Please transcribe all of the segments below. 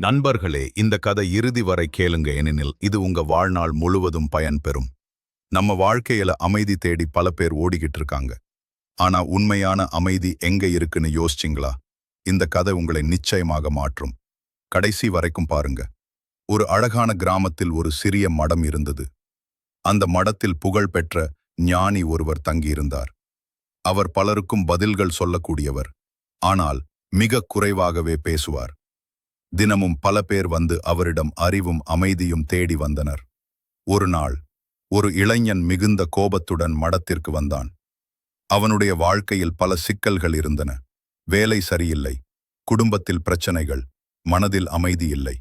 நண்பர்களே இந்த கதை இறுதி வரை கேளுங்க ஏனெனில் இது உங்க வாழ்நாள் முழுவதும் பயன் பெறும். நம்ம வாழ்க்கையில அமைதி தேடி பல பேர் ஓடிக்கிட்டு இருக்காங்க. ஆனா உண்மையான அமைதி எங்க இருக்குன்னு யோசிச்சிங்களா? இந்த கதை உங்களை நிச்சயமாக மாற்றும். கடைசி வரைக்கும் பாருங்க. ஒரு அழகான கிராமத்தில் ஒரு சிறிய மடம் இருந்தது. அந்த மடத்தில் புகழ் பெற்ற ஞானி ஒருவர் தங்கியிருந்தார். அவர் பலருக்கும் பதில்கள் சொல்லக்கூடியவர். ஆனால் மிக குறைவாகவே பேசுவார். தினமும் பல பேர் வந்து அவரிடம் அறிவும் அமைதியும் தேடி வந்தனர். ஒரு நாள் ஒரு இளைஞன் மிகுந்த கோபத்துடன் மடத்திற்கு வந்தான். அவனுடைய வாழ்க்கையில் பல சிக்கல்கள் இருந்தன. வேலை சரியில்லை குடும்பத்தில் பிரச்சனைகள் மனதில் அமைதி இல்லை.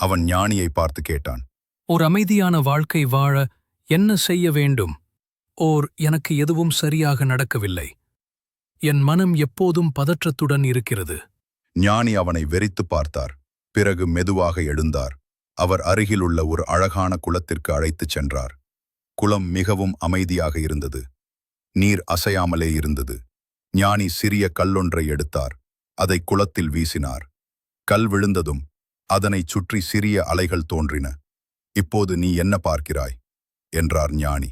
அவன் ஞானியை பார்த்து கேட்டான் ஓர் அமைதியான வாழ்க்கை வாழ என்ன செய்ய வேண்டும்? ஓர் எனக்கு எதுவும் சரியாக நடக்கவில்லை. என் மனம் எப்போதும் பதற்றத்துடன் இருக்கிறது. ஞானி அவனை வெறித்து பார்த்தார். பிறகு மெதுவாக எழுந்தார். அவர் அருகிலுள்ள ஒரு அழகான குளத்திற்கு அழைத்துச் சென்றார். குளம் மிகவும் அமைதியாக இருந்தது. நீர் அசையாமலே இருந்தது. ஞானி சிறிய கல்லொன்றை எடுத்தார். அதை குளத்தில் வீசினார். கல் விழுந்ததும் அதனைச் சுற்றி சிறிய அலைகள் தோன்றின. இப்போது நீ என்ன பார்க்கிறாய்? என்றார் ஞானி.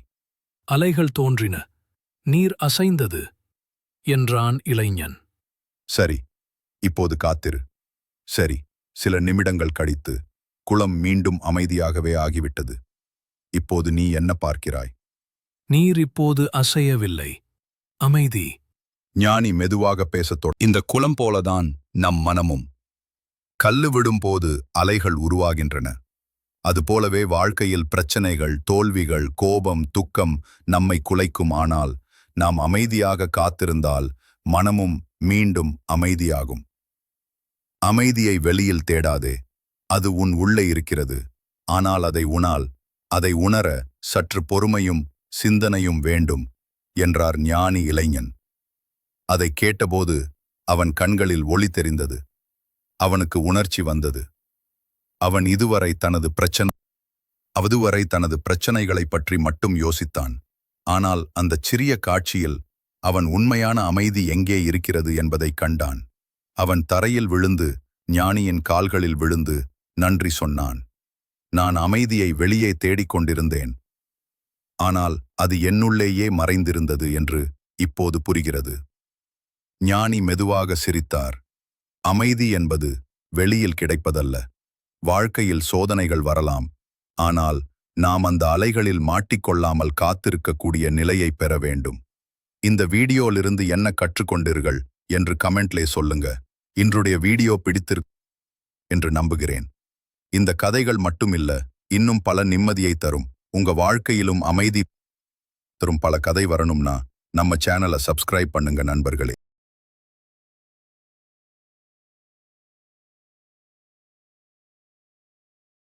அலைகள் தோன்றின. நீர் அசைந்தது என்றான் இளைஞன். சரி இப்போது காத்திரு. சரி சில நிமிடங்கள் கழித்து குளம் மீண்டும் அமைதியாகவே ஆகிவிட்டது. இப்போது நீ என்ன பார்க்கிறாய்? நீர் இப்போது அசையவில்லை. அமைதி. ஞானி மெதுவாக பேசத் தொட இந்த குளம் போலதான் நம் மனமும். கல்லு விடும்போது அலைகள் உருவாகின்றன. அதுபோலவே வாழ்க்கையில் பிரச்சனைகள் தோல்விகள் கோபம் துக்கம் நம்மை குலைக்கும் ஆனால் நாம் அமைதியாக காத்திருந்தால் மனமும் மீண்டும் அமைதியாகும். அமைதியை வெளியில் தேடாதே அது உன் உள்ளே இருக்கிறது. ஆனால் அதை உணால் அதை உணர சற்று பொறுமையும் சிந்தனையும் வேண்டும் என்றார் ஞானி இளைஞன். அதை கேட்டபோது அவன் கண்களில் ஒளி தெரிந்தது. அவனுக்கு உணர்ச்சி வந்தது. அவன் இதுவரை தனது பிரச்சனை அதுவரை தனது பிரச்சனைகளைப் பற்றி மட்டும் யோசித்தான். ஆனால் அந்தச் சிறிய காட்சியில் அவன் உண்மையான அமைதி எங்கே இருக்கிறது என்பதைக் கண்டான். அவன் தரையில் விழுந்து ஞானியின் கால்களில் விழுந்து நன்றி சொன்னான். நான் அமைதியை வெளியே தேடிக் கொண்டிருந்தேன். ஆனால் அது என்னுள்ளேயே மறைந்திருந்தது என்று இப்போது புரிகிறது. ஞானி மெதுவாக சிரித்தார். அமைதி என்பது வெளியில் கிடைப்பதல்ல. வாழ்க்கையில் சோதனைகள் வரலாம். ஆனால் நாம் அந்த அலைகளில் மாட்டிக்கொள்ளாமல் காத்திருக்கக்கூடிய நிலையை பெற வேண்டும். இந்த வீடியோலிருந்து என்ன கற்றுக்கொண்டீர்கள் என்று கமெண்ட்லே சொல்லுங்க. இன்றுடைய வீடியோ பிடித்திரு என்று நம்புகிறேன். இந்த கதைகள் மட்டுமில்ல இன்னும் பல நிம்மதியை தரும். உங்க வாழ்க்கையிலும் அமைதி தரும் பல கதை வரணும்னா நம்ம சேனலை சப்ஸ்கிரைப் பண்ணுங்க நண்பர்களே.